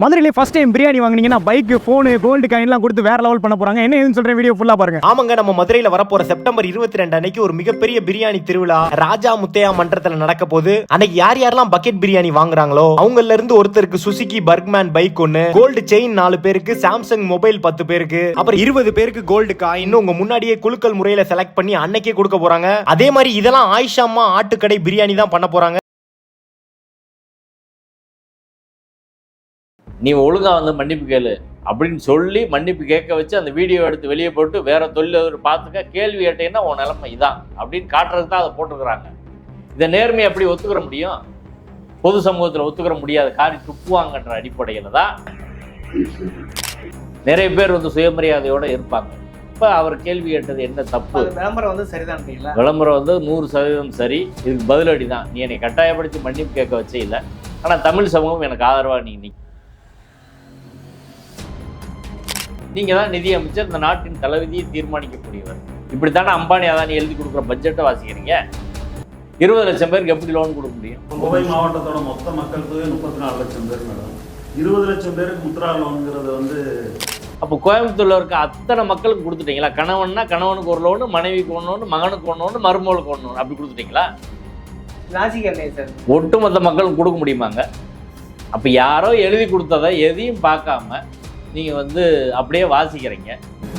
மதுரையிலே first time biryani வாங்கினீங்கன்னா bike phone gold காயின்லாம் கொடுத்து வேற லெவல் பண்ண போறாங்க. என்ன ஏதுன்னு சொல்றேன் வீடியோ ஃபுல்லா பாருங்க. ஆமாங்க நம்ம மதுரையில வரப்போற செப்டம்பர் இருபத்தி ரெண்டு அன்னைக்கு ஒரு மிகப்பெரிய பிரியாணி திருவிழா ராஜா முத்தையா மன்றத்துல நடக்க போது அன்னைக்கு யார் யாரெல்லாம் பக்கெட் பிரியாணி வாங்குறாங்களோ அவங்கல இருந்து ஒருத்தருக்கு சுசுகி பர்க்மேன் பைக் ஒன்னு கோல்டு செயின் நாலு பேருக்கு சாம்சங் மொபைல் பத்து பேருக்கு அப்புறம் இருபது பேருக்கு கோல்டு காயின் உங்க முன்னாடியே குலுக்கல் முறையில செலக்ட் பண்ணி அன்னைக்கே கொடுக்க போறாங்க. அதே மாதிரி இதெல்லாம் ஆயிஷாமா ஆட்டுக்கடை பிரியாணி தான் பண்ண போறாங்க. நீ ஒழுங்கா வந்து மன்னிப்பு கேளு அப்படின்னு சொல்லி மன்னிப்பு கேட்க வச்சு அந்த வீடியோ எடுத்து வெளியே போட்டு வேற தொழிலதிபர் பார்த்துக்க கேள்வி கேட்டீங்கன்னா உன் நிலைமை இதான் அப்படின்னு காட்டுறதுக்கு தான் அதை போட்டிருக்கிறாங்க இதை நேர்மையை எப்படி ஒத்துக்கிற முடியும்? பொது சமூகத்தில் ஒத்துக்கிற முடியாத காரி துப்புவாங்கன்ற அடிப்படையில் தான் நிறைய பேர் வந்து சுயமரியாதையோட இருப்பாங்க. இப்போ அவர் கேள்வி கேட்டது என்ன தப்பு? விளம்பரம் வந்து சரிதான்றீங்களா விளம்பரம் வந்து நூறு சதவீதம் சரி. இதுக்கு பதிலடி தான் நீ என்னை கட்டாயப்படுத்தி மன்னிப்பு கேட்க வச்சே இல்லை. ஆனால் தமிழ் சமூகம் எனக்கு ஆதரவாக நீ நிக்க நீங்கள் தான் நிதி அமைச்சர் இந்த நாட்டின் தலைவிதியை தீர்மானிக்கக்கூடியவர். இப்படித்தானே அம்பானி அதானி எழுதி கொடுக்குற பட்ஜெட்டை வாசிக்கிறீங்க? இருபது லட்சம் பேருக்கு எப்படி லோன் கொடுக்க முடியும்? கோவை மாவட்டத்தோட மொத்த மக்கள் தொகை முப்பத்தி நாலு லட்சம் பேர் மேடம். இருபது லட்சம் பேருக்கு முத்ரா லோனுங்கிறது வந்து அப்போ கோயம்புத்தூர்ல இருக்க அத்தனை மக்களுக்கு கொடுத்துட்டீங்களா? கணவன்னா கணவனுக்கு ஒரு லோனு மனைவிக்கு ஒன்று ஒன்று மகனுக்கு ஒன்று ஒன்று மருமகளுக்கு ஒன்று ஒன்று அப்படி கொடுத்துட்டீங்களா? லாஜிக் இல்லையே சார். ஒட்டுமொத்த மக்களுக்கு கொடுக்க முடியுமாங்க? அப்போ யாரோ எழுதி கொடுத்ததை எதையும் பார்க்காம நீங்கள் வந்து அப்படியே வாசிக்கிறீங்க.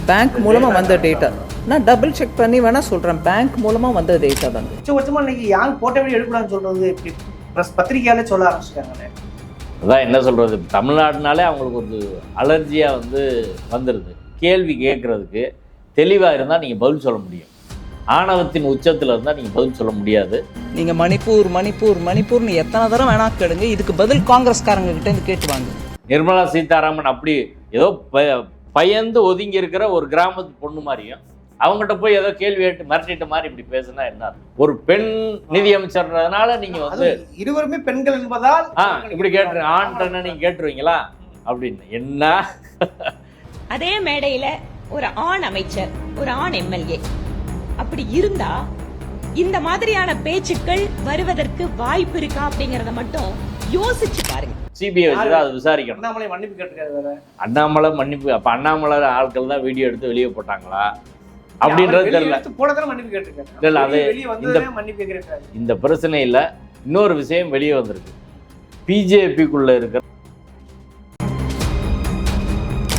பேங்க் மூலமா வந்த டேட்டா நான் டபுள் செக் பண்ணி வேணா சொல்றேன். பேங்க் மூலமா வந்த டேட்டா தான். உச்சபட்சமா இன்னைக்கு யாங் போட்ட வீடியோ எடுக்கூடாதுன்னு சொல்றது இப்படி ப்ரெஸ் பத்திரிகையாலே சொல்ல ஆரம்பிச்சிட்டாங்களே அதான் என்ன சொல்கிறது தமிழ்நாடுனாலே அவங்களுக்கு ஒரு அலர்ஜியாக வந்து வந்துடுது கேள்வி கேட்குறதுக்கு தெளிவாக இருந்தால் நீங்கள் பதில் சொல்ல முடியும். ஆணவத்தின் உச்சத்தில் இருந்தால் நீங்கள் பதில் சொல்ல முடியாது. நீங்க மணிப்பூர் மணிப்பூர் மணிப்பூர்னு எத்தனை தடவை வேணா கேளுங்க. இதுக்கு பதில் காங்கிரஸ்காரங்க கிட்ட இருந்து கேட்டு வாங்க. நிர்மலா சீதாராமன் அப்படி ஏதோ ப- பயந்து ஒதுங்கி இருக்கிற ஒரு கிராமத்து பொண்ணு மாதிரியும் அவங்ககிட்ட போய் ஏதோ கேள்வி கேட்டு மிரட்டிட்ட மாதிரி இப்படி பேசுனா என்ன? ஒரு பெண் நிதி அமைச்சர்ன்றதுனால நீங்க வந்து இருவருமே பெண்கள் என்பதால் இப்படி கேட்டு ஆண்ட நீங்க கேட்டுருவீங்களா? அப்படின்னு. என்ன? அதே மேடையில ஒரு ஆண் அமைச்சர் ஒரு ஆண் எம்எல்ஏ. அப்படி இருந்தா இந்த மாதிரியான பேச்சுக்கள் வருவதற்கு வாய்ப்பு இருக்கா அப்படிங்கறத மட்டும் யோசிச்சு பாருங்க. சிபிஐ வச்சு தான் அதை விசாரிக்கணும். அண்ணாமலை மன்னிப்பு கேட்டுக்காரு வேற. அண்ணாமலை மன்னிப்பு அப்ப அண்ணாமலை ஆட்கள் தான் வீடியோ எடுத்து வெளியே போட்டாங்களா? அப்படின்றது தெரியல. மன்னிப்பு கேட்டுருக்காரு. இல்ல, அது வந்ததே மன்னிப்பு இந்த பிரச்சனையில இன்னொரு விஷயம் வெளியே வந்திருக்கு. பிஜேபிக்குள்ள இருக்கிற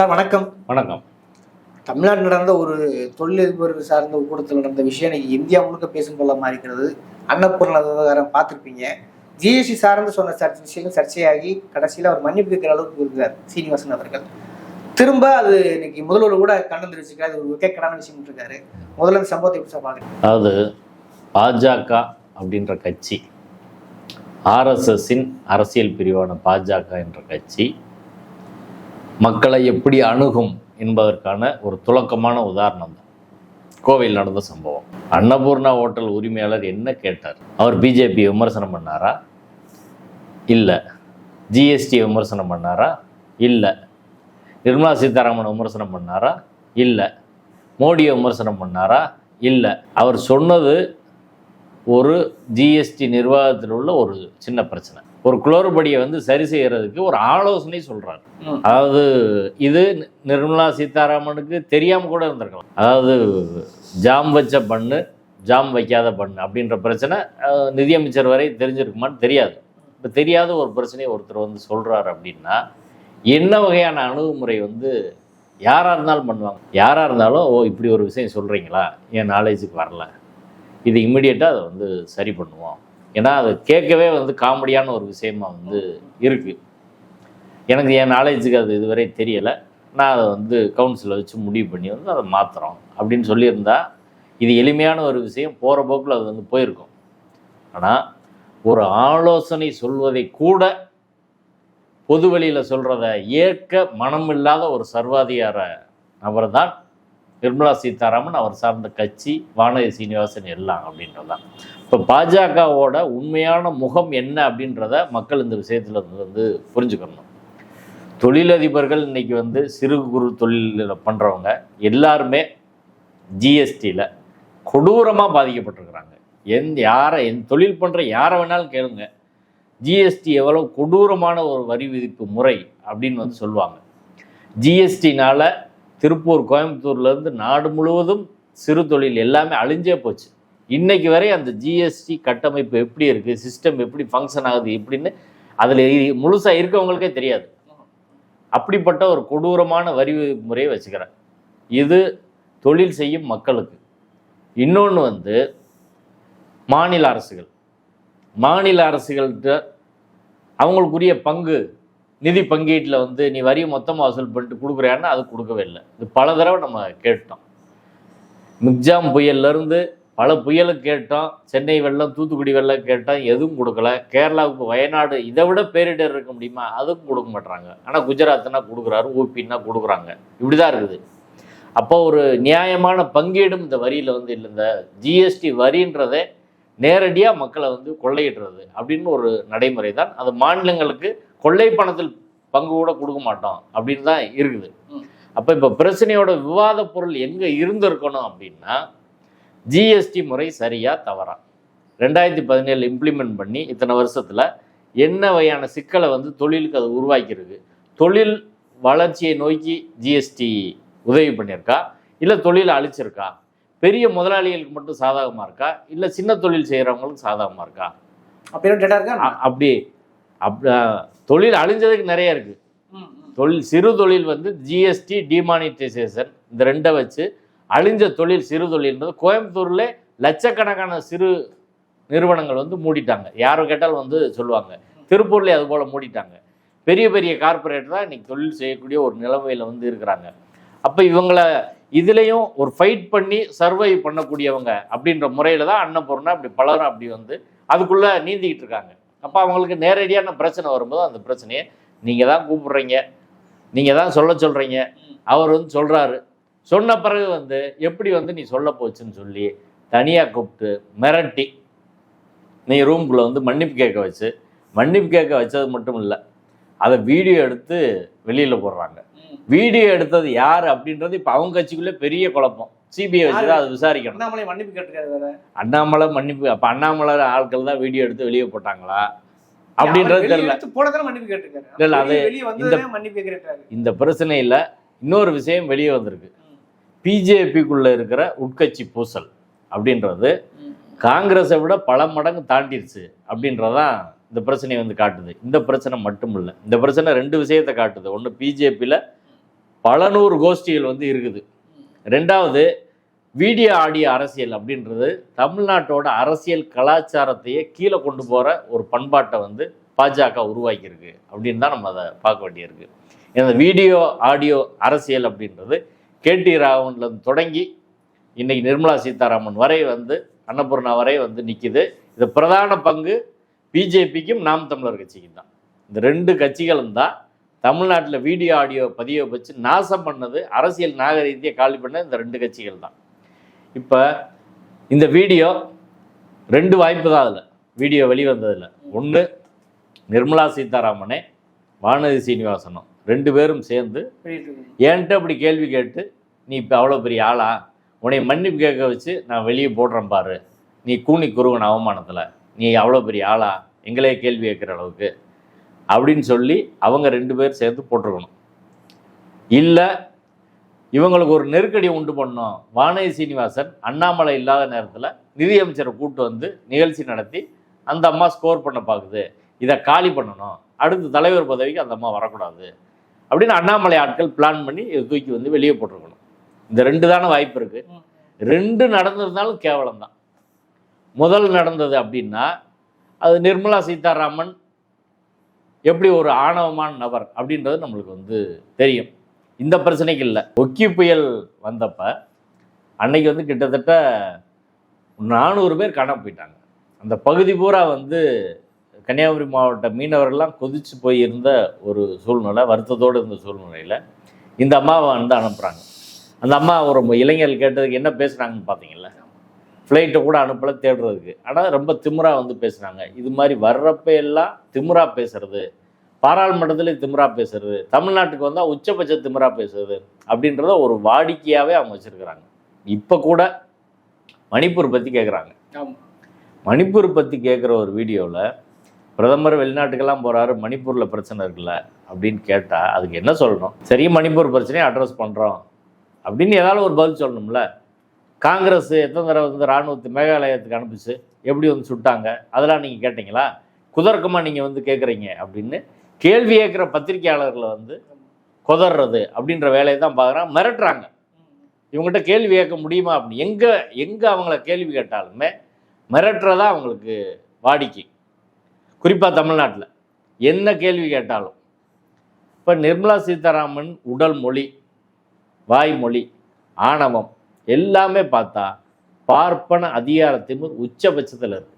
சார் வணக்கம். வணக்கம். தமிழ்நாடு நடந்த ஒரு தொழிலதிபர் சார்ந்த கூட்டத்தில் நடந்த விஷயம் இன்னைக்கு இந்தியா முழுக்க பேசும் பொருளமா இருக்கிறது அன்னபூர்ண விவகாரம் பார்த்துருப்பீங்க. ஜிஎஸ்டி சார்ந்து சொன்ன சர்ச்சை விஷயங்கள் சர்ச்சையாகி கடைசியில் அவர் மன்னிப்பு கேட்கிற அளவுக்கு இருக்கிறார் சீனிவாசன் அவர்கள். திரும்ப அது இன்னைக்கு முதல்வர் கூட கண்டனம் தெரிவிச்சுக்கிறார் இது ஒரு வெக்கக்கடான விஷயம் இருக்காரு முதல்ல இந்த சம்பவத்தை எப்படி சார் பார்க்குறீங்க? அதாவது பாஜக அப்படின்ற கட்சி ஆர்எஸ்எஸ்ஸின் அரசியல் பிரிவான பாஜக என்ற கட்சி மக்களை எப்படி அணுகும் என்பதற்கான ஒரு துலக்கமான உதாரணம் தான். கோவையில் நடந்த சம்பவம். அன்னபூர்ணா ஹோட்டல் உரிமையாளர் என்ன கேட்டார்? அவர் பிஜேபி விமர்சனம் பண்ணாரா? இல்லை. ஜிஎஸ்டி விமர்சனம் பண்ணாரா? இல்லை. நிர்மலா சீதாராமன் விமர்சனம் பண்ணாரா? இல்லை. மோடியை விமர்சனம் பண்ணாரா? இல்லை. அவர் சொன்னது ஒரு ஜிஎஸ்டி நிர்வாகத்தில் உள்ள ஒரு சின்ன பிரச்சனை. ஒரு குளறுபடியை வந்து சரி செய்யறதுக்கு ஒரு ஆலோசனை சொல்றாரு. அதாவது இது நி- நிர்மலா சீதாராமனுக்கு தெரியாம கூட இருந்திருக்கலாம். அதாவது ஜாம் வச்ச பண்ணு ஜாம் வைக்காத பண்ணு அப்படின்ற பிரச்சனை நிதியமைச்சர் வரை தெரிஞ்சிருக்குமான்னு தெரியாது. இப்போ தெரியாத ஒரு பிரச்சனையை ஒருத்தர் வந்து சொல்றாரு அப்படின்னா என்ன வகையான அணுகுமுறை வந்து யாராக இருந்தாலும் பண்ணுவாங்க. யாராக இருந்தாலும் ஓ இப்படி ஒரு விஷயம் சொல்கிறீங்களா என் நாலேஜுக்கு வரல? இது இம்மிடியட்டாக அதை வந்து சரி பண்ணுவோம். ஏன்னா அது கேட்கவே வந்து காமெடியான ஒரு விஷயமா வந்து இருக்குது எனக்கு என் நாலேஜுக்கு அது இதுவரை தெரியலை. நான் அதை வந்து கவுன்சிலில் வச்சு முடிவு பண்ணி வந்து அதை மாற்றுறோம் அப்படின்னு சொல்லியிருந்தா இது எளிமையான ஒரு விஷயம். போகிற போக்கில் அது வந்து போயிருக்கும். ஆனால் ஒரு ஆலோசனை சொல்வதை கூட பொது வெளியில் சொல்கிறத ஏற்க மனமில்லாத ஒரு சர்வாதிகார நபர் தான் நிர்மலா சீதாராமன் அவர் சார்ந்த கட்சி வானதி சீனிவாசன் எல்லாம் அப்படின்றதான் இப்போ பாஜகவோட உண்மையான முகம் என்ன அப்படின்றத மக்கள் இந்த விஷயத்தில் வந்து புரிஞ்சுக்கணும். தொழிலதிபர்கள் இன்னைக்கு வந்து சிறு குறு தொழில் பண்ணுறவங்க எல்லாருமே ஜிஎஸ்டியில் கொடூரமாக பாதிக்கப்பட்டிருக்கிறாங்க. எந்த யாரை என் தொழில் பண்ணுற யாரை வேணாலும் கேளுங்க. ஜிஎஸ்டி எவ்வளோ கொடூரமான ஒரு வரி விதிப்பு முறை அப்படின்னு வந்து சொல்லுவாங்க. ஜிஎஸ்டினால் திருப்பூர் கோயம்புத்தூர்லேருந்து நாடு முழுவதும் சிறு தொழில் எல்லாமே அழிஞ்சே போச்சு. இன்னைக்கு வரை அந்த ஜிஎஸ்டி கட்டமைப்பு எப்படி இருக்குது சிஸ்டம் எப்படி ஃபங்க்ஷன் ஆகுது எப்படின்னு அதில் முழுசாக இருக்கவங்களுக்கே தெரியாது. அப்படிப்பட்ட ஒரு கொடூரமான வரி முறையை வச்சுக்கிறேன். இது தொழில் செய்யும் மக்களுக்கு. இன்னொன்று வந்து மாநில அரசுகள். மாநில அரசுகள்கிட்ட அவங்களுக்குரிய பங்கு நிதி பங்கீட்டில் வந்து நீ வரி மொத்தமாக வசூல் பண்ணிட்டு கொடுக்குறியான்னு அது கொடுக்கவே இல்லை. இது பல தடவை நம்ம கேட்டோம். மிக்ஜாம் புயல்லேருந்து பல புயலும் கேட்டோம். சென்னை வெள்ளம் தூத்துக்குடி வெள்ளம் கேட்டோம். எதுவும் கொடுக்கல. கேரளாவுக்கு வயநாடு இதை விட பேரிடர் இருக்க முடியுமா? அதுவும் கொடுக்க மாட்டுறாங்க ஆனால் குஜராத்னா கொடுக்குறாரு ஊபின்னா கொடுக்குறாங்க. இப்படி தான் இருக்குது. அப்போ ஒரு நியாயமான பங்கீடும் இந்த வரியில் வந்து இல்லை. இந்த ஜிஎஸ்டி வரின்றதே நேரடியாக மக்களை வந்து கொள்ளையிடுறது அப்படின்னு ஒரு நடைமுறை தான் அது மாநிலங்களுக்கு கொள்ளை பணத்தில் பங்கு கூட கொடுக்க மாட்டோம் அப்படின்னு தான் இருக்குது. அப்போ இப்போ பிரச்சனையோட விவாத பொருள் எங்கே இருந்திருக்கணும் அப்படின்னா ஜிஎஸ்டி முறை சரியா தவறா. ரெண்டாயிரத்தி பதினேழு இம்ப்ளிமெண்ட் பண்ணி இத்தனை வருஷத்தில் என்ன வகையான சிக்கலை வந்து தொழிலுக்கு அது உருவாக்கியிருக்கு? தொழில் வளர்ச்சியை நோக்கி ஜிஎஸ்டி உதவி பண்ணியிருக்கா? இல்லை தொழிலை அழிச்சிருக்கா? பெரிய முதலாளிகளுக்கு மட்டும் சாதகமாக இருக்கா? இல்லை சின்ன தொழில் செய்கிறவங்களுக்கு சாதகமாக இருக்கா? அப்படின்னு டேட்டா இருக்கா? அ- அப்படி அப் தொழில் அழிஞ்சதுக்கு நிறைய இருக்குது. தொழில் சிறு தொழில் வந்து ஜிஎஸ்டி டிமானிட்டைசேஷன் இந்த ரெண்டை வச்சு அழிஞ்ச தொழில் சிறு தொழில்ன்றது கோயம்புத்தூர்ல லட்சக்கணக்கான சிறு நிறுவனங்கள் வந்து மூடிட்டாங்க. யாரை கேட்டாலும் வந்து சொல்லுவாங்க. திருப்பூர்லேயே அது போல் மூடிட்டாங்க. பெரிய பெரிய கார்ப்பரேட் தான் இன்னைக்கு தொழில் செய்யக்கூடிய ஒரு நிலைமையில் வந்து இருக்கிறாங்க. அப்போ இவங்கள இதுலேயும் ஒரு ஃபைட் பண்ணி சர்வை பண்ணக்கூடியவங்க அப்படின்ற முறையில் தான் அன்னபூர்ணா அப்படி பலரும் அப்படி வந்து அதுக்குள்ளே நீந்திக்கிட்டு இருக்காங்க. அப்போ அவங்களுக்கு நேரடியான பிரச்சனை வரும்போது அந்த பிரச்சனையை நீங்கள் தான் கூப்பிடுறீங்க. நீங்கள் தான் சொல்ல சொல்கிறீங்க அவர் வந்து சொல்கிறாரு சொன்ன பிறகு வந்து எப்படி வந்து நீ சொல்ல போச்சுன்னு சொல்லி தனியாக கூப்பிட்டு மிரட்டி நீ ரூம்குள்ளே வந்து மன்னிப்பு கேட்க வச்சு மன்னிப்பு கேட்க வச்சது மட்டும் இல்லை அதை வீடியோ எடுத்து வெளியில் போடுறாங்க. வீடியோ எடுத்தது யார் அப்படின்றது இப்போ அவங்க கட்சிக்குள்ளே பெரிய குழப்பம். சிபிஐ வச்சு தான் அதை விசாரிக்கணும். அண்ணாமலை மன்னிப்பு கேட்டுக்காரு வேற. அண்ணாமலை மன்னிப்பு அப்போ அண்ணாமலை ஆட்கள் தான் வீடியோ எடுத்து வெளியே போட்டாங்களா? அப்படின்றது தெரியல. போனதால மன்னிப்பு கேட்டுக்காரு இல்ல, அது வந்ததே மன்னிப்பு கேட்டுக்காரு இந்த பிரச்சனையில் இன்னொரு விஷயம் வெளியே வந்திருக்கு. பிஜேபிக்குள்ளே இருக்கிற உட்கட்சி பூசல் அப்படின்றது காங்கிரஸை விட பல மடங்கு தாண்டிடுச்சு அப்படின்றதான் இந்த பிரச்சனையை வந்து காட்டுது. இந்த பிரச்சனை மட்டும் இல்லை. இந்த பிரச்சனை ரெண்டு விஷயத்தை காட்டுது. ஒன்று பிஜேபியில் பல நூறு கோஷ்டிகள் வந்து இருக்குது. ரெண்டாவது வீடியோ ஆடியோ அரசியல் அப்படின்றது தமிழ்நாட்டோட அரசியல் கலாச்சாரத்தையே கீழே கொண்டு போகிற ஒரு பண்பாட்டை வந்து பாஜக உருவாக்கியிருக்கு அப்படின்னு தான் நம்ம அதை பார்க்க வேண்டியிருக்கு. இந்த வீடியோ ஆடியோ அரசியல் அப்படின்றது கேடி ராகவன்லேருந்து தொடங்கி இன்னைக்கு நிர்மலா சீதாராமன் வரை வந்து அன்னபூர்ணா வரை வந்து நிற்கிது இது பிரதான பங்கு பிஜேபிக்கும் நாம் தமிழர் கட்சிக்கும் தான். இந்த ரெண்டு கட்சிகளும் தான் தமிழ்நாட்டில் வீடியோ ஆடியோ பதிவை வச்சு நாசம் பண்ணது அரசியல் நாகரீகத்தை காலி பண்ண இந்த ரெண்டு கட்சிகள் தான். இப்போ இந்த வீடியோ ரெண்டு வாய்ப்பு தான் அதில். வீடியோ வெளிவந்ததில். ஒன்று நிர்மலா சீதாராமனே வானதி சீனிவாசனும் ரெண்டு பேரும் சேர்ந்து என்கிட்ட அப்படி கேள்வி கேட்டு நீ இப்போ அவ்வளோ பெரிய ஆளா? உன்னை மன்னிப்பு கேட்க வச்சு நான் வெளியே போடுறேன் பாரு. நீ கூனி குறுவன் அவமானத்தில். நீ அவ்வளோ பெரிய ஆளா? எங்களே கேள்வி கேட்குற அளவுக்கு அப்படின்னு சொல்லி அவங்க ரெண்டு பேர் சேர்த்து போட்டிருக்கணும். இல்லை இவங்களுக்கு ஒரு நெருக்கடி உண்டு பண்ணோம். வானதி சீனிவாசன் அண்ணாமலை இல்லாத நேரத்தில் நிதியமைச்சரை கூப்பிட்டு வந்து நிகழ்ச்சி நடத்தி அந்த அம்மா ஸ்கோர் பண்ண பார்க்குது இதை காலி பண்ணணும். அடுத்த தலைவர் பதவிக்கு அந்த அம்மா வரக்கூடாது. அப்படின்னு அண்ணாமலை ஆட்கள் பிளான் பண்ணி இதை தூக்கி வந்து வெளியே போட்டிருக்கணும். இந்த ரெண்டு தானே வாய்ப்பு இருக்குது ரெண்டு நடந்திருந்தாலும் கேவலம் தான் முதல் நடந்தது அப்படின்னா அது நிர்மலா சீதாராமன் எப்படி ஒரு ஆணவமான நபர் அப்படின்றது நம்மளுக்கு வந்து தெரியும். இந்த பிரச்சனைக்கு இல்லை. ஒக்கி புயல் வந்தப்ப அன்னைக்கு வந்து கிட்டத்தட்ட நானூறு பேர் காணாம போயிட்டாங்க. அந்த பகுதி பூரா வந்து கன்னியாகுமரி மாவட்ட மீனவர்கள்லாம் கொதிச்சு போயிருந்த ஒரு சூழ்நிலை வருத்தத்தோடு இருந்த சூழ்நிலையில் இந்த அம்மாவை வந்து அனுப்புகிறாங்க அந்த அம்மா ஒரு இளைஞர்கள் கேட்டதுக்கு என்ன பேசுகிறாங்கன்னு பார்த்தீங்களா ஃப்ளைட்டை கூட அனுப்பல தேடுறதுக்கு. ஆனால் ரொம்ப திமிரா வந்து பேசுனாங்க இது மாதிரி வர்றப்ப எல்லாம் திமிரா பேசுறது. பாராளுமன்றத்திலே திமிரா பேசுறது. தமிழ்நாட்டுக்கு வந்தால் உச்சபட்ச திமிரா பேசுறது அப்படின்றத ஒரு வாடிக்கையாகவே அவங்க வச்சுருக்கிறாங்க. இப்போ கூட மணிப்பூர் பற்றி கேட்குறாங்க. மணிப்பூர் பற்றி கேட்குற ஒரு வீடியோவில் பிரதமர் வெளிநாட்டுக்கெல்லாம் போகிறாரு மணிப்பூரில் பிரச்சனை இருக்குல்ல அப்படின்னு கேட்டால் அதுக்கு என்ன சொல்லணும்? சரி மணிப்பூர் பிரச்சனையை அட்ரஸ் பண்ணுறோம் அப்படின்னு ஏதாவது ஒரு பதில் சொல்லணும்ல? காங்கிரஸ் எத்தனை தடவை வந்து இராணுவத்தை மேகாலயத்துக்கு அனுப்பிச்சு எப்படி வந்து சுட்டாங்க? அதெல்லாம் நீங்கள் கேட்டிங்களா? குதர்க்கமாக நீங்கள் வந்து கேட்குறீங்க அப்படின்னு கேள்வி கேட்குற பத்திரிகையாளர்களை வந்து குதர்றது அப்படின்ற வேலையை தான் பார்க்குறாங்க. மிரட்டுறாங்க. இவங்ககிட்ட கேள்வி கேட்க முடியுமா அப்படின்னு எங்கே எங்கே அவங்கள கேள்வி கேட்டாலுமே மிரட்டுறதா அவங்களுக்கு வாடிக்கை. குறிப்பாக தமிழ்நாட்டில். என்ன கேள்வி கேட்டாலும். இப்போ நிர்மலா சீதாராமன் உடல் மொழி வாய்மொழி ஆணவம் எல்லாமே பார்த்தா பார்ப்பன அதிகாரத்தின் உச்சபட்சத்தில் இருக்கு.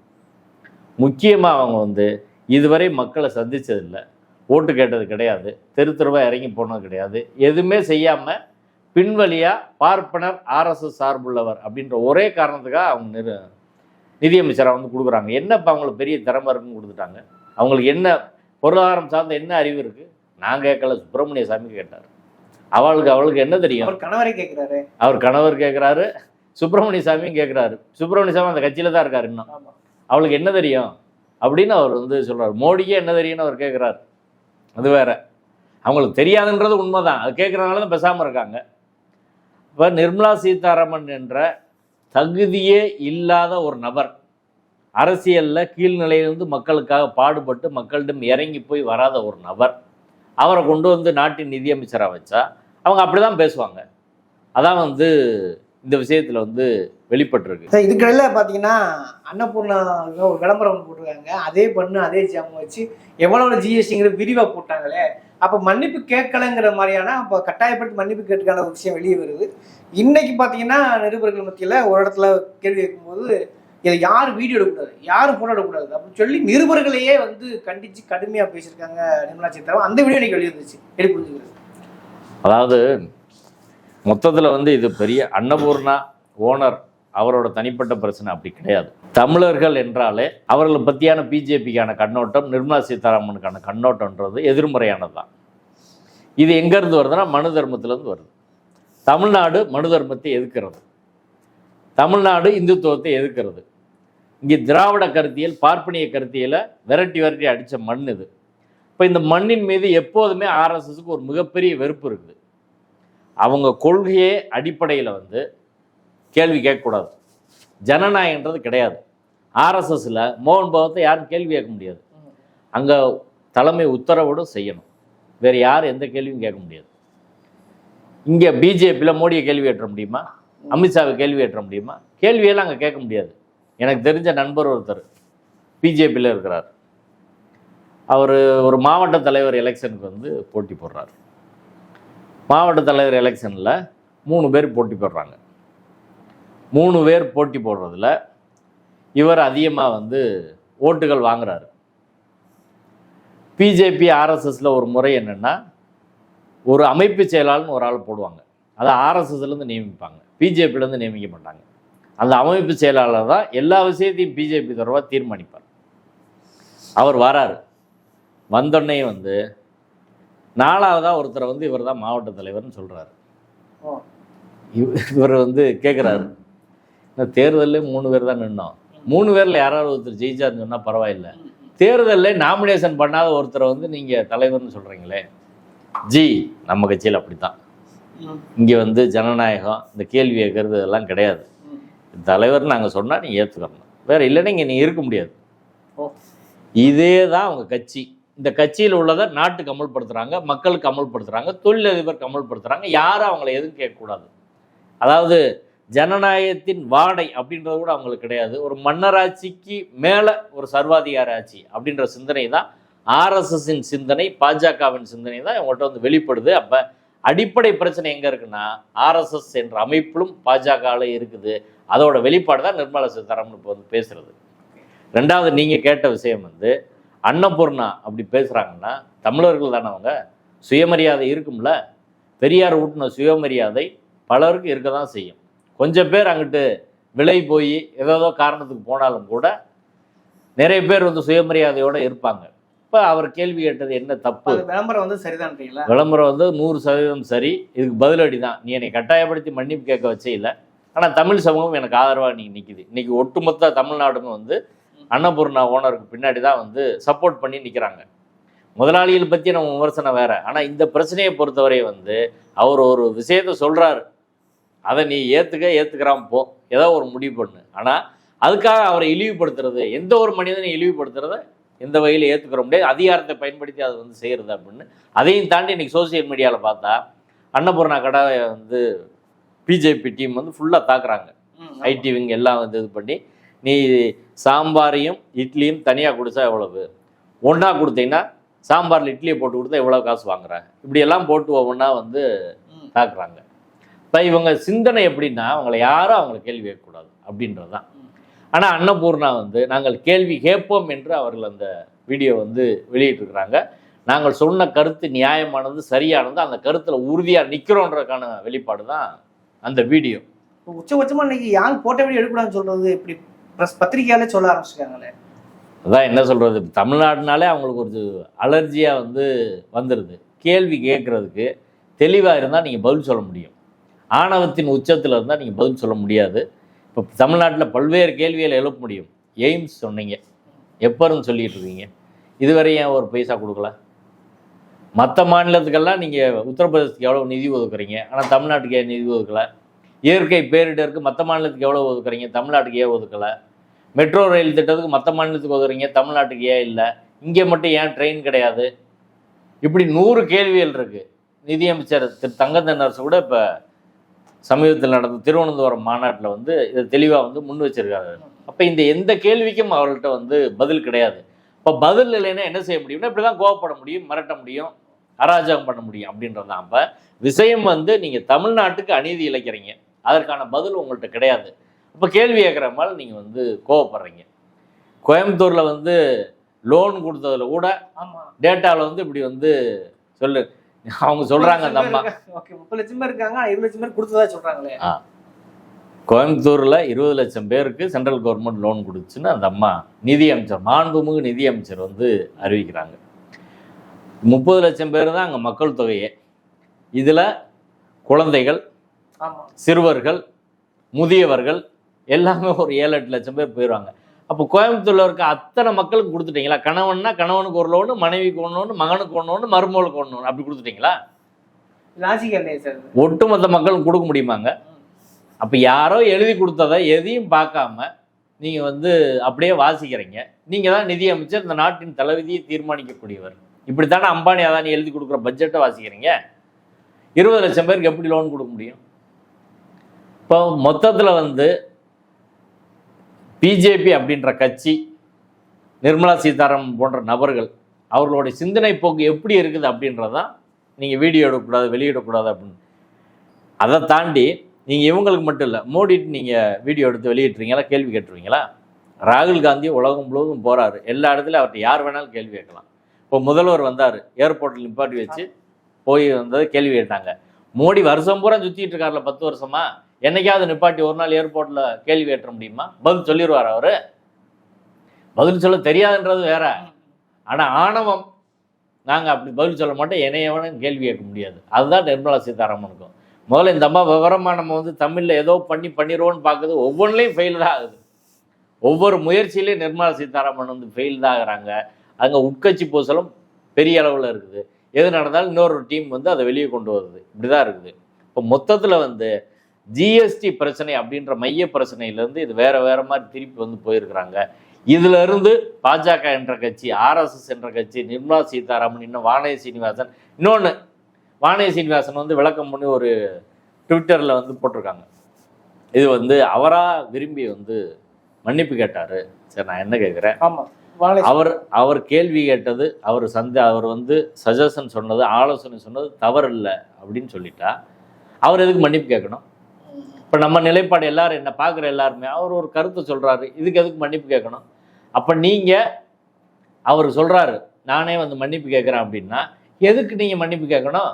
முக்கியமாக அவங்க வந்து இதுவரை மக்களை சந்தித்ததில்லை ஓட்டு கேட்டது கிடையாது. தெரு தெருவாக இறங்கி போனது கிடையாது. எதுவுமே செய்யாமல் பின்வழியாக பார்ப்பனர் ஆர்எஸ்எஸ் சார்புள்ளவர் அப்படின்ற ஒரே காரணத்துக்காக அவங்க நிறு நிதியமைச்சராக வந்து கொடுக்குறாங்க. என்ன இப்போ அவங்களுக்கு பெரிய திறமை இருக்குன்னு கொடுத்துட்டாங்க? அவங்களுக்கு என்ன பொருளாதாரம் சார்ந்த என்ன அறிவு இருக்குது நான் கேட்கல. சுப்பிரமணிய சாமி கேட்டார். அவளுக்கு அவளுக்கு என்ன தெரியும்? அவர் கணவரே கேட்கிறாரு அவர் கணவர் கேட்குறாரு சுப்பிரமணிய சாமியும் கேட்குறாரு சுப்பிரமணிய சாமி அந்த கட்சியில் தான் இருக்காரு இன்னும். அவளுக்கு என்ன தெரியும்? அப்படின்னு அவர் வந்து சொல்றாரு. மோடிக்கே என்ன தெரியும்னு அவர் கேட்குறாரு அது வேற. அவங்களுக்கு தெரியாதுன்றது உண்மைதான். அது கேட்குறதுனால தான் பேசாமல் இருக்காங்க. இப்போ நிர்மலா சீதாராமன் என்ற தகுதியே இல்லாத ஒரு நபர் அரசியலில் கீழ்நிலையிலிருந்து மக்களுக்காக பாடுபட்டு மக்களிடம் இறங்கி போய் வராத ஒரு நபர் அவரை கொண்டு வந்து நாட்டின் நிதியமைச்சராக வச்சா அவங்க அப்படி தான் பேசுவாங்க. அதான் வந்து இந்த விஷயத்தில் வந்து வெளிப்பட்டிருக்கு. இதுக்கடையில் பார்த்தீங்கன்னா அன்னபூர்ணா ஒரு விளம்பரம் ஒன்று போட்டிருக்காங்க. அதே பண்ணு அதே ஜாமம் வச்சு எவ்வளோ ஜிஎஸ்டிங்கிற விரிவாக போட்டாங்களே. அப்போ மன்னிப்பு கேட்கலங்கிற மாதிரியான அப்போ கட்டாயப்படுத்தி மன்னிப்பு கேட்டுக்கான ஒரு விஷயம் வெளியே வருது. இன்னைக்கு பார்த்தீங்கன்னா நிருபர்கள் மத்தியில் ஒரு இடத்துல கேள்வி கேட்கும்போது இதை யார் வீடியோ எடுக்கக்கூடாது? யாரும் ஃபோட்டோ எடுக்கக்கூடாது? அப்படின்னு சொல்லி நிருபர்களையே வந்து கண்டித்து கடுமையாக பேசியிருக்காங்க நிர்மலா சீதாராமன். அந்த வீடியோ இன்னைக்கு வெளியே வந்துச்சு எப்படி அதாவது மொத்தத்தில் வந்து இது பெரிய அன்னபூர்ணா ஓனர் அவரோட தனிப்பட்ட பிரச்சனை அப்படி கிடையாது. தமிழர்கள் என்றாலே அவர்களை பற்றியான பிஜேபிக்கான கண்ணோட்டம் நிர்மலா சீதாராமனுக்கான கண்ணோட்டம்ன்றது எதிர்மறையானது தான் இது எங்கேருந்து வருதுன்னா மனு தர்மத்திலேருந்து வருது. தமிழ்நாடு மனு தர்மத்தை எதிர்க்கிறது. தமிழ்நாடு இந்துத்துவத்தை எதிர்க்கிறது. இங்கே திராவிட கருத்தியல் பார்ப்பனிய கருத்தியலை விரட்டி விரட்டி அடித்த மண் இது. இப்போ இந்த மண்ணின் மீது எப்போதுமே ஆர்எஸ்எஸ்க்கு ஒரு மிகப்பெரிய வெறுப்பு இருக்குது. அவங்க கொள்கையே அடிப்படையில் வந்து கேள்வி கேட்கக்கூடாது. ஜனநாயகன்றது கிடையாது. ஆர்எஸ்எஸில் மோகன் பகவத்தை யாரும் கேள்வி கேட்க முடியாது. அங்கே தலைமை உத்தரவோடு செய்யணும். வேறு யார் எந்த கேள்வியும் கேட்க முடியாது. இங்கே பிஜேபியில் மோடியை கேள்வி ஏற்ற முடியுமா? அமித்ஷாவை கேள்வி ஏற்ற முடியுமா? கேள்வியெல்லாம் அங்கே கேட்க முடியாது. எனக்கு தெரிஞ்ச நண்பர் ஒருத்தர் பிஜேபியில் இருக்கிறார். அவர் ஒரு மாவட்ட தலைவர் எலெக்ஷனுக்கு வந்து போட்டி போடுறார். மாவட்ட தலைவர் எலெக்ஷனில் மூணு பேர் போட்டி போடுறாங்க. மூணு பேர் போட்டி போடுறதுல இவர் அதிகமாக வந்து ஓட்டுகள் வாங்குறாரு. பிஜேபி ஆர்எஸ்எஸில் ஒரு முறை என்னென்னா ஒரு அமைப்பு செயலாளர்னு ஒரு ஆள் போடுவாங்க. அதை ஆர்எஸ்எஸ்லேருந்து நியமிப்பாங்க. பிஜேபிலேருந்து நியமிக்க மாட்டாங்க. அந்த அமைப்பு செயலாளர் தான் எல்லா விஷயத்தையும் பிஜேபி தொடர்பாக தீர்மானிப்பார். அவர் வராரு. வந்தோடனே வந்து நாலாவதாக ஒருத்தரை வந்து இவர் தான் மாவட்ட தலைவர்னு சொல்கிறாரு. இவர் வந்து கேட்குறாரு இந்த தேர்தலில் மூணு பேர் தான் நின்னோம். மூணு பேரில் யாராவது ஒருத்தர் ஜெயிச்சாருன்னு சொன்னால் பரவாயில்ல. தேர்தலில் நாமினேஷன் பண்ணாத ஒருத்தரை வந்து நீங்கள் தலைவர்னு சொல்கிறீங்களே ஜி நம்ம கட்சியில் அப்படி தான் இங்கே வந்து ஜனநாயகம் இந்த கேள்வி கேட்கறது இதெல்லாம் கிடையாது. தலைவர் நாங்கள் சொன்னால் நீங்கள் ஏற்றுக்கணும் வேறு இல்லைன்னா இங்கே நீங்கள் இருக்க முடியாது. இதே தான் அவங்க கட்சி. இந்த கட்சியில் உள்ளதை நாட்டுக்கு அமல்படுத்துகிறாங்க மக்களுக்கு அமல்படுத்துகிறாங்க தொழிலதிபருக்கு அமல்படுத்துகிறாங்க யாரும் அவங்கள எதுவும் கேட்கக்கூடாது. அதாவது ஜனநாயகத்தின் வாடை அப்படின்றது கூட அவங்களுக்கு கிடையாது. ஒரு மன்னராட்சிக்கு மேலே ஒரு சர்வாதிகார ஆட்சி அப்படின்ற சிந்தனை தான் ஆர்எஸ்எஸின் சிந்தனை பாஜகவின் சிந்தனை தான் இவங்கள்ட்ட வந்து வெளிப்படுது. அப்போ அடிப்படை பிரச்சனை எங்கே இருக்குன்னா ஆர்எஸ்எஸ் என்ற அமைப்பிலும் பாஜகவில் இருக்குது. அதோட வெளிப்பாடு தான் நிர்மலா சீதாராமன் இப்போ வந்து பேசுகிறது ரெண்டாவது நீங்கள் கேட்ட விஷயம் வந்து அன்னபூர்ணா அப்படி பேசுறாங்கன்னா தமிழர்கள் தானே அவங்க? சுயமரியாதை இருக்கும்ல? பெரியார் ஊட்டின சுயமரியாதை பலருக்கு இருக்க தான் செய்யும். கொஞ்சம் பேர் அங்கிட்டு விலை போய் ஏதோ காரணத்துக்கு போனாலும் கூட நிறைய பேர் வந்து சுயமரியாதையோட இருப்பாங்க. இப்போ அவர் கேள்வி கேட்டது என்ன தப்பு? விளம்பரம் வந்து சரிதான்றீங்களா விளம்பரம் வந்து நூறு சதவீதம் சரி இதுக்கு பதிலடி தான். நீ என்னை கட்டாயப்படுத்தி மன்னிப்பு கேட்க வச்சே இல்லை. ஆனால் தமிழ் சமூகம் எனக்கு ஆதரவாக நீ நிற்கிது இன்னைக்கு ஒட்டுமொத்த தமிழ்நாடுமே வந்து அன்னபூர்ணா ஓனருக்கு பின்னாடி தான் வந்து சப்போர்ட் பண்ணி நிற்கிறாங்க முதலாளிகள் பற்றி நம்ம விமர்சனம் வேற. ஆனால் இந்த பிரச்சனையை பொறுத்தவரை வந்து அவர் ஒரு விஷயத்த சொல்கிறாரு அதை நீ ஏற்றுக்க ஏற்றுக்கிறாம போ. ஏதோ ஒரு முடிவு பண்ணு. ஆனால் அதுக்காக அவரை இழிவுபடுத்துறது எந்த ஒரு மனிதனையும் இழிவுபடுத்துறத எந்த வகையில் ஏற்றுக்கிற முடியாது. அதிகாரத்தை பயன்படுத்தி அதை வந்து செய்கிறது அப்படின்னு. அதையும் தாண்டி இன்னைக்கு சோசியல் மீடியாவில் பார்த்தா அன்னபூர்ணா கடை வந்து பிஜேபி டீம் வந்து ஃபுல்லாக தாக்குறாங்க. ஐடி விங் எல்லாம் வந்து இது பண்ணி நீ சாம்பாரையும் இட்லியும் தனியாக கொடுத்தா எவ்வளவு? ஒன்றா கொடுத்தீங்கன்னா சாம்பாரில் இட்லியை போட்டு கொடுத்தா எவ்வளோ காசு வாங்குற இப்படியெல்லாம் போட்டு ஒவ்வொன்றா வந்து ம். தாக்குறாங்க. இப்போ இவங்க சிந்தனை எப்படின்னா அவங்கள யாரும் அவங்கள கேள்வி கேட்கக்கூடாது அப்படின்றது தான் ஆனால் அன்னபூர்ணா வந்து நாங்கள் கேள்வி கேட்போம் என்று அவர்கள் அந்த வீடியோ வந்து வெளியிட்டிருக்கிறாங்க. நாங்கள் சொன்ன கருத்து நியாயமானது சரியானது அந்த கருத்தில் உறுதியாக நிற்கிறோன்றதுக்கான வெளிப்பாடு தான் அந்த வீடியோ. இப்போ உச்சபட்சமா இன்னைக்கு யாங் போட்ட வீடியோ எடுக்கூடாதுன்னு சொல்றது இப்படி ப்ரெஸ் பத்திரிகையாலே சொல்ல ஆரம்பிச்சிருக்காங்களே. அதான் என்ன சொல்கிறது தமிழ்நாடுனாலே அவங்களுக்கு ஒரு அலர்ஜியாக வந்து வந்துடுது கேள்வி கேட்குறதுக்கு தெளிவாக இருந்தால் நீங்கள் பதில் சொல்ல முடியும். ஆணவத்தின் உச்சத்தில் இருந்தால் நீங்கள் பதில் சொல்ல முடியாது. இப்போ தமிழ்நாட்டில் பல்வேறு கேள்விகளை எழுப்ப முடியும். எய்ம்ஸ் சொன்னீங்க. எப்போருன்னு சொல்லிட்டு இருக்கீங்க? இதுவரை ஏன் ஒரு பைசா கொடுக்கல? மற்ற மாநிலத்துக்கெல்லாம் நீங்கள் உத்தரப்பிரதேசத்துக்கு எவ்வளோ நிதி ஒதுக்குறீங்க? ஆனால் தமிழ்நாட்டுக்கு ஏன் நிதி ஒதுக்கலை? இயற்கை பேரிடருக்கு மற்ற மாநிலத்துக்கு எவ்வளோ ஒதுக்குறீங்க? தமிழ்நாட்டுக்கு ஏன் ஒதுக்கலை? மெட்ரோ ரயில் திட்டத்துக்கு மற்ற மாநிலத்துக்கு ஒதுக்குறீங்க? தமிழ்நாட்டுக்கு ஏன் இல்லை? இங்கே மட்டும் ஏன் ட்ரெயின் கிடையாது? இப்படி நூறு கேள்விகள் இருக்குது நிதியமைச்சர் திரு தங்கத்தன்னரசு கூட இப்போ சமீபத்தில் நடந்த திருவனந்தபுரம் மாநாட்டில் வந்து இதை தெளிவாக வந்து முன் வச்சிருக்காரு. அப்போ இந்த எந்த கேள்விக்கும் அவர்கள்ட்ட வந்து பதில் கிடையாது. இப்போ பதில் இல்லைன்னா என்ன செய்ய முடியும்னா இப்படி தான் கோவப்பட முடியும் மிரட்ட முடியும் அராஜகம் பண்ண முடியும் அப்படின்றது தான் அப்போ விஷயம் வந்து நீங்கள் தமிழ்நாட்டுக்கு அநீதி இழைக்கிறீங்க. அதற்கான பதில் உங்கள்கிட்ட கிடையாது. அப்போ கேள்வி கேட்குற மாதிரி நீங்கள் வந்து கோவப்படுறீங்க. கோயம்புத்தூரில் வந்து லோன் கொடுத்ததுல கூட டேட்டாவில் வந்து இப்படி வந்து சொல்லு. அவங்க சொல்கிறாங்க அந்த அம்மா. ஓகே முப்பது லட்சம் பேர் இருக்காங்க இருபது லட்சம் பேர் கொடுத்ததா சொல்றாங்களே. கோயம்புத்தூரில் இருபது லட்சம் பேருக்கு சென்ட்ரல் கவர்மெண்ட் லோன் கொடுத்துச்சுன்னு அந்த அம்மா நிதி அமைச்சர் மாண்புமிகு நிதி அமைச்சர் வந்து அறிவிக்கிறாங்க. முப்பது லட்சம் பேர் தான் அங்கே மக்கள் தொகையே. இதில் குழந்தைகள் சிறுவர்கள் முதியவர்கள் எல்லாமே ஒரு ஏழு எட்டு லட்சம் பேர் போயிடுவாங்க அப்போ கோயம்புத்தூர்ல இருக்க அத்தனை மக்களுக்கு கொடுத்துட்டீங்களா? கணவன்னா கணவனுக்கு ஒரு லோனு மனைவிக்கு ஒன்று ஒன்று மகனுக்கு ஒன்று ஒன்று மருமகளுக்கு ஒன்று ஒன்று அப்படி கொடுத்துட்டீங்களா. ஒட்டுமொத்த மக்களுக்கு கொடுக்க முடியுமாங்க? அப்போ யாரோ எழுதி கொடுத்ததை எதையும் பார்க்காம நீங்கள் வந்து அப்படியே வாசிக்கிறீங்க. நீங்கள் தான் நிதி அமைச்சர் இந்த நாட்டின் தலைவிதியை தீர்மானிக்கக்கூடியவர். இப்படித்தானே அம்பானி அதானி எழுதி கொடுக்குற பட்ஜெட்டை வாசிக்கிறீங்க? இருபது லட்சம் பேருக்கு எப்படி லோன் கொடுக்க முடியும்? இப்போ மொத்தத்தில் வந்து பிஜேபி அப்படின்ற கட்சி நிர்மலா சீதாராமன் போன்ற நபர்கள் அவர்களுடைய சிந்தனை போக்கு எப்படி இருக்குது அப்படின்றதான் நீங்கள் வீடியோ எடுக்கக்கூடாது வெளியிடக்கூடாது அப்படின்னு. அதை தாண்டி நீங்கள் இவங்களுக்கு மட்டும் இல்லை மோடிட்டு நீங்கள் வீடியோ எடுத்து வெளியிட்றீங்களா கேள்வி கேட்டுருவீங்களா? ராகுல் காந்தி உலகம் முழுவதும் போகிறாரு எல்லா இடத்துலையும் அவர்கிட்ட யார் வேணாலும் கேள்வி கேட்கலாம். இப்போ முதல்வர் வந்தார் ஏர்போர்ட்டில் நிப்பாட்டி வச்சு போய் வந்தது கேள்வி கேட்டாங்க. மோடி வருஷம் பூரா சுற்றிட்டு இருக்காருல பத்து வருஷமா? என்னைக்காவது நிப்பாட்டி ஒரு நாள் ஏர்போர்ட்டில் கேள்வி ஏற்ற முடியுமா? பதில் சொல்லிடுவார் அவர். பதில் சொல்ல தெரியாதுன்றது வேற. ஆனால் ஆணவம் நாங்கள் அப்படி பதில் சொல்ல மாட்டோம். என்னையவனும் கேள்வி கேட்க முடியாது. அதுதான் நிர்மலா சீதாராமனுக்கும். முதல்ல இந்த அம்மா விவரமாக நம்ம வந்து தமிழில் ஏதோ பண்ணி பண்ணிடுவோன்னு பார்க்குது ஒவ்வொன்றிலையும் ஃபெயில் தான் ஆகுது. ஒவ்வொரு முயற்சியிலையும் நிர்மலா சீதாராமன் வந்து ஃபெயில் தான் ஆகுறாங்க. அங்கே உட்கட்சி பூசலும் பெரிய அளவில் இருக்குது. எது நடந்தாலும் இன்னொரு டீம் வந்து அதை வெளியே கொண்டு வருது. இப்படி தான் இருக்குது. இப்போ மொத்தத்தில் வந்து ஜிஎஸ்டி பிரச்சனை அப்படின்ற மைய பிரச்சனையிலேருந்து இது வேற வேற மாதிரி திருப்பி வந்து போயிருக்கிறாங்க. இதுல இருந்து பாஜக என்ற கட்சி ஆர்எஸ்எஸ் என்ற கட்சி நிர்மலா சீதாராமன் இன்னும் வானதி சீனிவாசன் இன்னொன்று வானதி சீனிவாசன் வந்து விளக்கம் பண்ணி ஒரு ட்விட்டரில் வந்து போட்டிருக்காங்க. இது வந்து அவராக விரும்பி வந்து மன்னிப்பு கேட்டார். சரி நான் என்ன கேட்குறேன் ஆமா வாழை அவர் அவர் கேள்வி கேட்டது அவர் சந்த அவர் வந்து சஜஷன் சொன்னது ஆலோசனை சொன்னது தவறில்லை அப்படின்னு சொல்லிட்டா. அவர் எதுக்கு மன்னிப்பு கேட்கணும்? இப்போ நம்ம நிலைப்பாடு எல்லாரும் என்ன பார்க்குற எல்லாருமே அவர் ஒரு கருத்தை சொல்கிறாரு இதுக்கு எதுக்கு மன்னிப்பு கேட்கணும்? அப்போ நீங்கள் அவர் சொல்கிறாரு நானே வந்து மன்னிப்பு கேட்குறேன் அப்படின்னா எதுக்கு நீங்கள் மன்னிப்பு கேட்கணும்?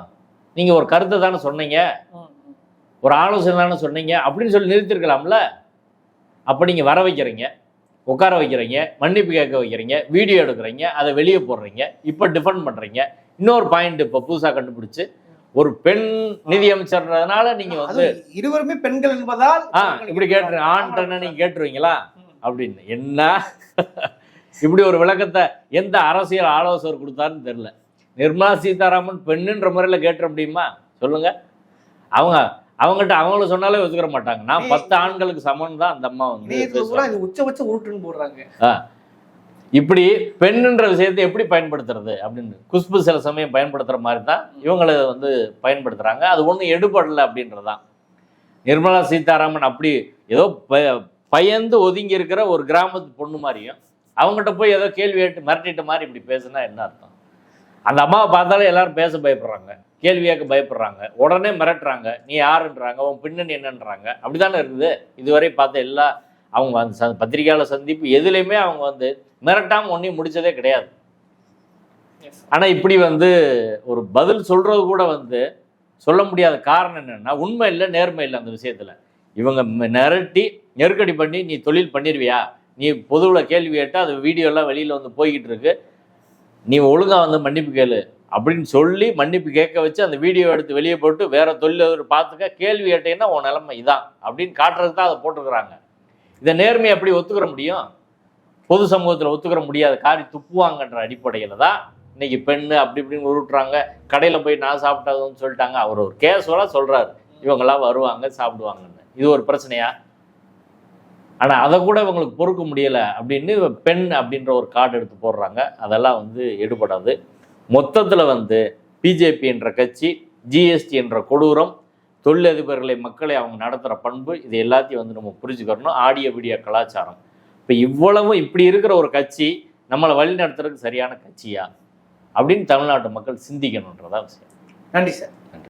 நீங்கள் ஒரு கருத்தை தானே சொன்னீங்க. ஒரு ஆலோசனை தானே சொன்னீங்க. அப்படின்னு சொல்லி நிறுத்திருக்கலாம்ல. அப்போ நீங்கள் வர வைக்கிறீங்க உட்கார வைக்கிறீங்க மன்னிப்பு கேட்க வைக்கிறீங்க வீடியோ எடுக்கிறீங்க அதை வெளியே போடுறீங்க இப்போ டிஃபெண்ட் பண்ணுறீங்க இன்னொரு பாயிண்ட் இப்போ புதுசாக கண்டுபிடிச்சி ஒரு பெண் நிதியமைச்சர்ன்றதுனால நீங்கள் வந்து இருவருமே பெண்கள் என்பதால் இப்படி கேட்டுரு ஆண்றன்னு நீங்கள் கேட்டுருவீங்களா? அப்படின்னு. என்ன? இப்படி ஒரு விளக்கத்தை எந்த அரசியல் ஆலோசகர் கொடுத்தாருன்னு தெரில நிர்மலா சீதாராமன் பெண்ணுன்ற முறையில் கேட்டுற முடியுமா? சொல்லுங்க. அவங்க அவங்ககிட்ட அவங்கள சொன்னாலே ஒத்துக்கிற மாட்டாங்க. நான் பத்து ஆண்களுக்கு சமம் தான் அந்த அம்மா வந்து உச்சபட்ச உருட்டுன்னு போடுறாங்க. இப்படி பெண்ணுன்ற விஷயத்தை எப்படி பயன்படுத்துறது அப்படின்னு குஷ்பு சில சமயம் பயன்படுத்துகிற மாதிரி தான் இவங்களை வந்து பயன்படுத்துகிறாங்க அது ஒன்றும் எடுபடலை அப்படின்றதான் நிர்மலா சீதாராமன் அப்படி ஏதோ ப- பயந்து ஒதுங்கி இருக்கிற ஒரு கிராமத்து பொண்ணு மாதிரியும் அவங்ககிட்ட போய் ஏதோ கேள்வி கேட்டு மிரட்டிட்ட மாதிரி இப்படி பேசுனா என்ன அர்த்தம்? அந்த அம்மாவை பார்த்தாலே எல்லாரும் பேச பயப்படுறாங்க. கேள்வி கேட்க பயப்படுறாங்க. உடனே மிரட்டுறாங்க. நீ யாருன்றாங்க? உன் பின்னணி என்னன்றாங்க? அப்படிதானே இருக்குது. இதுவரை பார்த்த எல்லா அவங்க அந்த ச பத்திரிகையாளர் சந்திப்பு எதுலேயுமே அவங்க வந்து மிரட்டாமல் ஒன்றையும் முடிச்சதே கிடையாது. ஆனால் இப்படி வந்து ஒரு பதில் சொல்கிறது கூட வந்து சொல்ல முடியாத காரணம் என்னன்னா உண்மை இல்லை நேர்மை இல்லை அந்த விஷயத்தில். இவங்க மிரட்டி நெருக்கடி பண்ணி நீ தொழில் பண்ணிடுவியா நீ பொதுவில் கேள்வி கேட்டால் அது வீடியோலாம் வெளியில் வந்து போய்கிட்டு இருக்கு. நீ ஒழுங்காக வந்து மன்னிப்பு கேளு. அப்படின்னு சொல்லி மன்னிப்பு கேட்க வச்சு அந்த வீடியோ எடுத்து வெளியே போட்டு வேற தொழிலதிபர் பார்த்துக்க கேள்வி கேட்டீங்கன்னா உன் நிலைமை இதான். அப்படின்னு காட்டுறதுக்கு தான் அதை போட்டிருக்கிறாங்க. இதை நேர்மையை எப்படி ஒத்துக்கிற முடியும்? பொது சமூகத்தில் ஒத்துக்கிற முடியாத காரி துப்புவாங்கன்ற அடிப்படையில் தான் இன்னைக்கு பெண்ணு அப்படி இப்படின்னு உருட்டுறாங்க. கடையில் போய் நான் சாப்பிட்டதுன்னு சொல்லிட்டாங்க. அவர் ஒரு கேஸ்வலாக சொல்கிறாரு இவங்கெல்லாம் வருவாங்க சாப்பிடுவாங்கன்னு. இது ஒரு பிரச்சனையா? ஆனால் அதை கூட இவங்களுக்கு பொறுக்க முடியலை அப்படின்னு பெண் அப்படின்ற ஒரு கார்டு எடுத்து போடுறாங்க. அதெல்லாம் வந்து எடுபடாது. மொத்தத்தில் வந்து பிஜேபி என்ற கட்சி ஜிஎஸ்டி என்ற கொடூரம் தொழிலதிபர்களை மக்களை அவங்க நடத்துகிற பண்பு இது எல்லாத்தையும் வந்து நம்ம புரிஞ்சுக்கணும் ஆடியோ வீடியோ கலாச்சாரம். இப்போ இவ்வளவு இப்படி இருக்கிற ஒரு கட்சி நம்மளை வழி நடத்துறதுக்கு சரியான கட்சியா? அப்படின்னு தமிழ்நாட்டு மக்கள் சிந்திக்கணுன்றதான் விஷயம். நன்றி சார்.